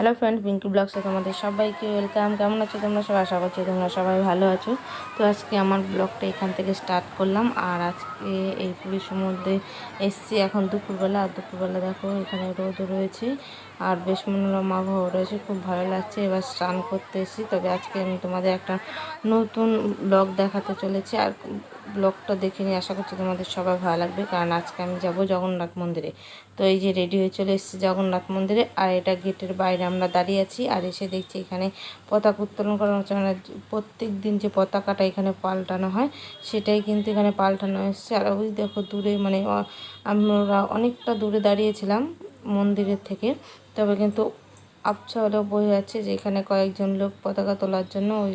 Hello friend, Pinki ব্লগসে তোমাদের সবাইকে welcome. কেমন আছো তোমরা? সবাই আশা করছি তোমরা সবাই ভালো আছো। তো আজকে আমার ব্লগটা এখান থেকে স্টার্ট করলাম। আর আজকে এই পুরী সমুদ্রে এসছি এখন দুপুরবেলা। আর দুপুরবেলা দেখো, এখানে রোদ রয়েছে আর বেশ মনোরম আবহাওয়া রয়েছে। খুব ভালো লাগছে। এবার স্নান করতে এসেছি। তবে আজকে আমি তোমাদের একটা নতুন ব্লগ দেখাতে চলেছি। আর ব্লগটা দেখে নিয়ে আশা করছি তোমাদের সবাই ভালো লাগবে, কারণ আজকে আমি যাব জগন্নাথ মন্দিরে। তো এই যে রেডি হয়ে চলে এসেছি জগন্নাথ মন্দিরে, আর এটা গেটের বাইরে আমরা দাঁড়িয়ে আছি, আর এসে দেখছি এখানে পতাকা উত্তোলন করানো হচ্ছে মানে প্রত্যেক দিন যে পতাকাটা এখানে পাল্টানো হয়, সেটাই কিন্তু এখানে পাল্টানো এসছে আর ওই দেখো দূরে মানে আমরা অনেকটা দূরে দাঁড়িয়েছিলাম মন্দিরের থেকে, তবে কিন্তু আবছা হলেও বোঝা যাচ্ছে যে এখানে কয়েকজন লোক পতাকা তোলার জন্য ওই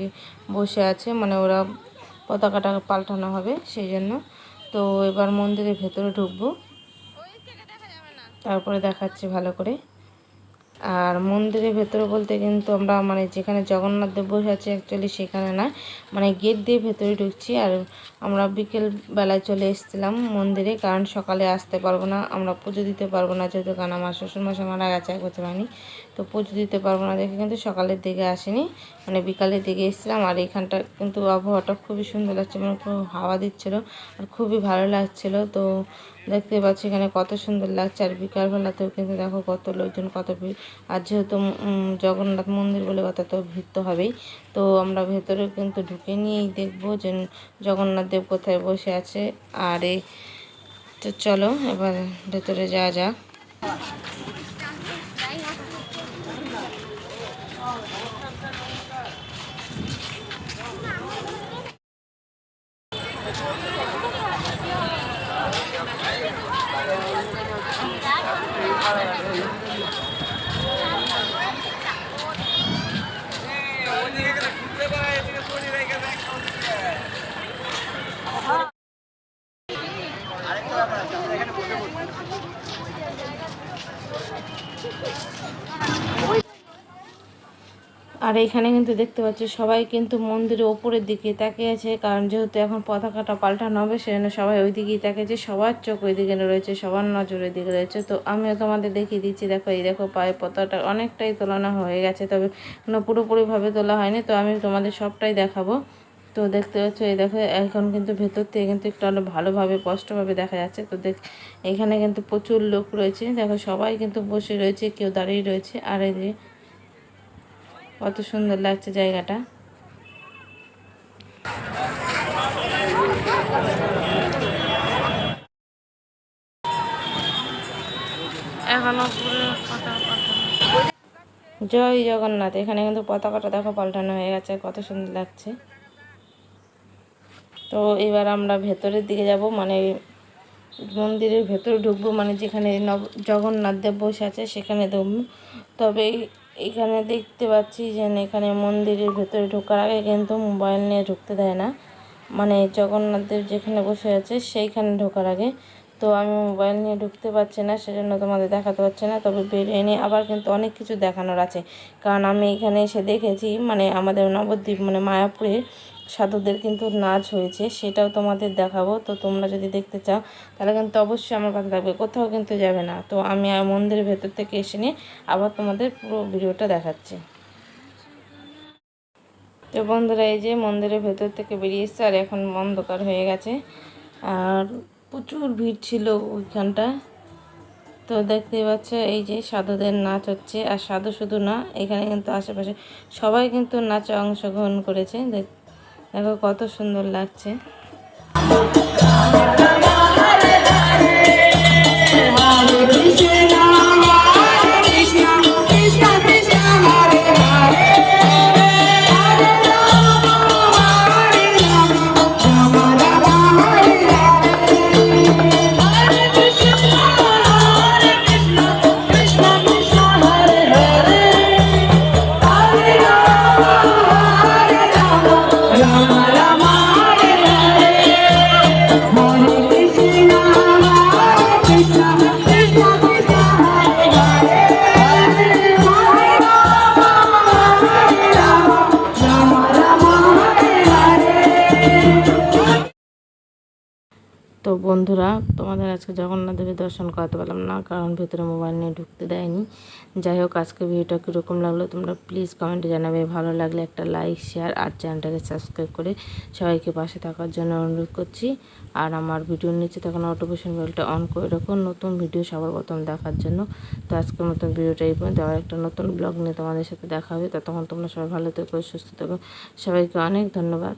বসে আছে মানে ওরা পতাকাটা পাল্টানো হবে সেই জন্য। তো এবার মন্দিরের ভেতরে ঢুকবো। তারপরে দেখাচ্ছি ভালো করে। আর মন্দিরের ভেতরে বলতে কিন্তু আমরা মানে যেখানে জগন্নাথ দেব বসে আছে অ্যাকচুয়ালি সেখানে না। মানে গেট দিয়ে ভেতরে ঢুকছি আর আমরা বিকেল বেলায় চলে এসেছিলাম মন্দিরে কারণ সকালে আসতে পারব না, আমরা পুজো দিতে পারব না যেহেতু কারণ আমার শ্বশুরমশাই মারা গেছে, এক বছর হয়নি। তো পুজো দিতে পারব না দেখে কিন্তু সকালের দিকে আসেনি মানে বিকালের দিকে এসেছিলাম আর এখানটা কিন্তু আবহাওয়াটা খুবই সুন্দর লাগছে মানে খুব হাওয়া দিচ্ছিল আর খুবই ভালো লাগছিল। তো দেখতে পাচ্ছি এখানে কত সুন্দর লাগছে আর বিকালবেলাতেও কিন্তু দেখো কত লোকজন, কত ভিড়। আর যেহেতু জগন্নাথ মন্দির বলে কথা তো ভিড় তো হবেই। তো আমরা ভেতরে কিন্তু ঢুকে নিয়েই দেখব যে জগন্নাথ দেব কোথায় বসে আছে। আর এই তো চলো, এবার ভেতরে যাওয়া যাক। আর এখানে কিন্তু দেখতে পাচ্ছি, সবাই কিন্তু মন্দিরের ওপরের দিকে তাকিয়ে আছে। কারণ যেহেতু এখন পতাকাটা পাল্টানো হবে, সেজন্য সবাই ওই দিকেই তাকিয়েছে সবার চোখ ওই দিকে রয়েছে, সবার নজর ওই দিকে রয়েছে। তো আমিও তোমাদের দেখিয়ে দিচ্ছি, দেখো, এই দেখো, পায়ে পতাকাটা অনেকটাই তোলানো হয়ে গেছে, তবে কোনো পুরোপুরিভাবে তোলা হয়নি। তো আমি তোমাদের সবটাই দেখাবো। তো দেখতে পাচ্ছ, এই দেখো, এখন কিন্তু ভেতর থেকে কিন্তু একটু আলো ভালোভাবে, স্পষ্টভাবে দেখা যাচ্ছে। তো দেখ, এখানে কিন্তু প্রচুর লোক রয়েছে। দেখো, সবাই কিন্তু বসে রয়েছে, কেউ দাঁড়িয়ে রয়েছে। আর এই কত সুন্দর লাগছে জায়গাটা। এখনও জয় জগন্নাথ এখানে কিন্তু পতাকাটা দেখো পাল্টানো হয়ে গেছে কত সুন্দর লাগছে। তো এবার আমরা ভেতরের দিকে যাব মানে মন্দিরের ভেতরে ঢুকবো মানে যেখানে নব জগন্নাথ দেব বসে আছে সেখানে ঢুকবো তবে এখানে দেখতে পাচ্ছি যে এখানে মন্দিরের ভেতরে ঢোকার আগে কিন্তু মোবাইল নিয়ে ঢুকতে দেয় না। মানে জগন্নাথদেব যেখানে বসে আছে সেইখানে ঢোকার আগে। তো আমি মোবাইল নিয়ে ঢুকতে পারছি না, সেজন্য তোমাদের দেখাতে পারছি না। তবে বেরিয়ে নিয়ে আবার কিন্তু অনেক কিছু দেখানোর আছে। কারণ আমি এখানে এসে দেখেছি মানে আমাদের নবদ্বীপ মানে মায়াপুরে সাধুদের কিন্তু নাচ হয়েছে, সেটাও তোমাদের দেখাবো। তো তোমরা যদি দেখতে চাও, তাহলে কিন্তু অবশ্যই আমার কাছে থাকবে, কোথাও কিন্তু যাবে না। তো আমি মন্দিরের ভেতর থেকে এসে নিয়ে আবার তোমাদের পুরো ভিডিওটা দেখাচ্ছি। তো বন্ধুরা, এই যে মন্দিরের ভেতর থেকে বেরিয়ে এসছে আর এখন অন্ধকার হয়ে গেছে। আর প্রচুর ভিড় ছিল ওইখানটা। তো দেখতে পাচ্ছ, এই যে সাধুদের নাচ হচ্ছে। আর সাধু শুধু না, এখানে কিন্তু আশেপাশে সবাই কিন্তু নাচে অংশগ্রহণ করেছে। দেখো কত সুন্দর লাগছে। তো বন্ধুরা, তোমাদের আজকে জগন্নাথ দেবের দর্শন করাতে পারলাম না, কারণ ভেতরে মোবাইল নিয়ে ঢুকতে দেয়নি। যাই হোক, আজকে ভিডিওটা কীরকম লাগল তোমরা প্লিজ কমেন্টে জানাবে। ভালো লাগলে একটা লাইক শেয়ার আর চ্যানেলটাকে সাবস্ক্রাইব করে সবাইকে পাশে থাকার জন্য অনুরোধ করছি। আর আমার ভিডিওর নিচে থাকা নোটিফিকেশন বেলটা অন করে রাখুন নতুন ভিডিও সবার প্রথম দেখার জন্য। তো আজকের মতন ভিডিওটা এই পর্যন্ত। আবার একটা নতুন ব্লগ নিয়ে তোমাদের সাথে দেখা হবে। ততক্ষণ তোমরা সবাই ভালো থেকো, সুস্থ থেকো। সবাইকে অনেক ধন্যবাদ।